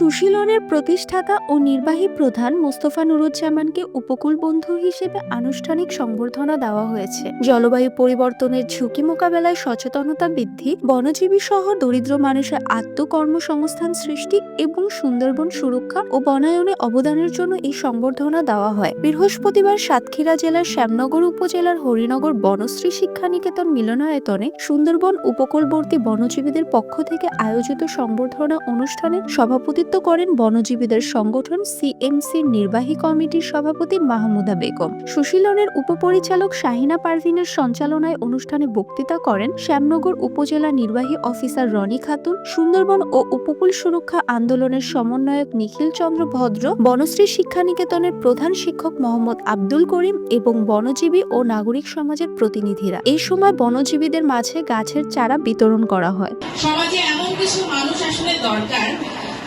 সুশীলনের প্রতিষ্ঠাতা ও নির্বাহী প্রধান মোস্তফা নুরুজ্জামানকে উপকূল বন্ধু হিসেবে আনুষ্ঠানিক সংবর্ধনা দেওয়া হয়েছে। জলবায়ু পরিবর্তনের ঝুঁকি মোকাবেলায় সচেতনতা বৃদ্ধি, বনজীবী সহ দরিদ্র মানুষের আত্মকর্মসংস্থান সৃষ্টি এবং সুন্দরবন সুরক্ষা ও বনায়নে অবদানের জন্য এই সংবর্ধনা দেওয়া হয়। বৃহস্পতিবার সাতক্ষীরা জেলার শ্যামনগর উপজেলার হরিনগর বনশ্রী শিক্ষা নিকেতন মিলনায়তনে সুন্দরবন উপকূলবর্তী বনজীবীদের পক্ষ থেকে আয়োজিত সংবর্ধনা অনুষ্ঠানে সভাপতিত্ব করেন বনজীবীদের সংগঠন সিএমসির নির্বাহী কমিটির সভাপতি মাহমুদা বেগম। সুশীলনের উপপরিচালক শাহিনা পারভিনের সঞ্চালনায় অনুষ্ঠানে বক্তৃতা করেন শ্যামনগর উপজেলা নির্বাহী অফিসার রনি খাতুন, সুন্দরবন ও উপকূল সুরক্ষা আন্দোলনের সমন্বয়ক নিখিল চন্দ্র ভদ্র, বনশ্রী শিক্ষা নিকেতনের প্রধান শিক্ষক মোহাম্মদ আব্দুল করিম এবং বনজীবী ও নাগরিক সমাজের প্রতিনিধিরা। এই সময় বনজীবীদের মাঝে গাছের চারা বিতরণ করা হয়। সমাজে এমন কিছু মানুষ আসলে দরকার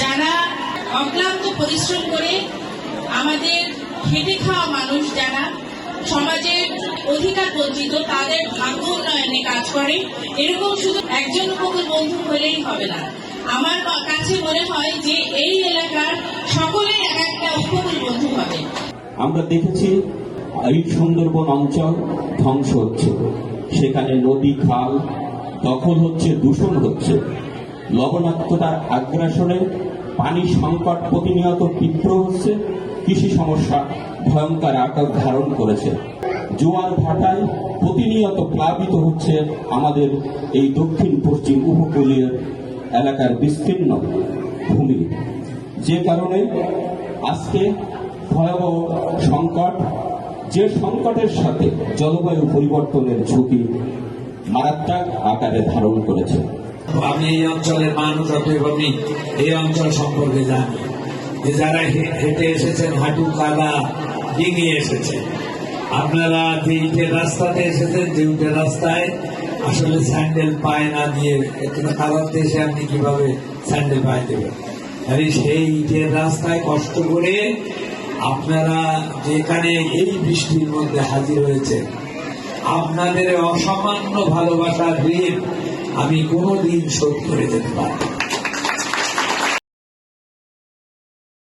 যারা অক্লান্ত পরিশ্রম করে আমাদের খেটে খাওয়া মানুষ যারা সমাজের অধিকার বঞ্চিত, তাদের ভাগ্য উন্নয়নে কাজ করে, এরকম শুধু একজন উপকূল বন্ধু হলেই হবে না। আমার কাছে মনে হয় যে এই এলাকার সকলেই এক একটা উপকূল বন্ধু হবে। আমরা দেখেছি এই সুন্দরবন অঞ্চল ধ্বংস হচ্ছে। সেখানে নদী খাল দখল হচ্ছে, দূষণ হচ্ছে। লবণাক্ততার আগ্রাসনে পানি সংকট প্রতিনিয়ত তীব্র হচ্ছে, কৃষি সমস্যা ভয়ঙ্কর আকার ধারণ করেছে। জোয়ার ভাটায় প্রতিনিয়ত প্লাবিত হচ্ছে আমাদের এই দক্ষিণ পশ্চিম উপকূলীয় এলাকার বিস্তীর্ণ ভূমি। যে কারণে আজকে ভয়াবহ সংকট, যে সংকটের সাথে জলবায়ু পরিবর্তনের ঝুঁকি মারাত্মক আকারে ধারণ করেছে। আমি এই অঞ্চলের মানুষ, অতএব আমি এই অঞ্চল সম্পর্কে জানি যে যারা হেঁটে এসেছেন, হাঁটু কাদা ডিঙিয়ে এসেছেন। আপনারা যে ইটের রাস্তাতে এসেছেন, যে ইটের রাস্তায় আসলে স্যান্ডেল পায়ে না দিয়ে কাদাতে এসে আপনি কীভাবে স্যান্ডেল পায়ে দেবেন? আরে সেই ইটের রাস্তায় কষ্ট করে আপনারা যেখানে এই বৃষ্টির মধ্যে হাজির হয়েছে আপনাদের অসামান্য ভালোবাসার ঋণ আমি কোনোদিন শোধ করে যেতে পারি।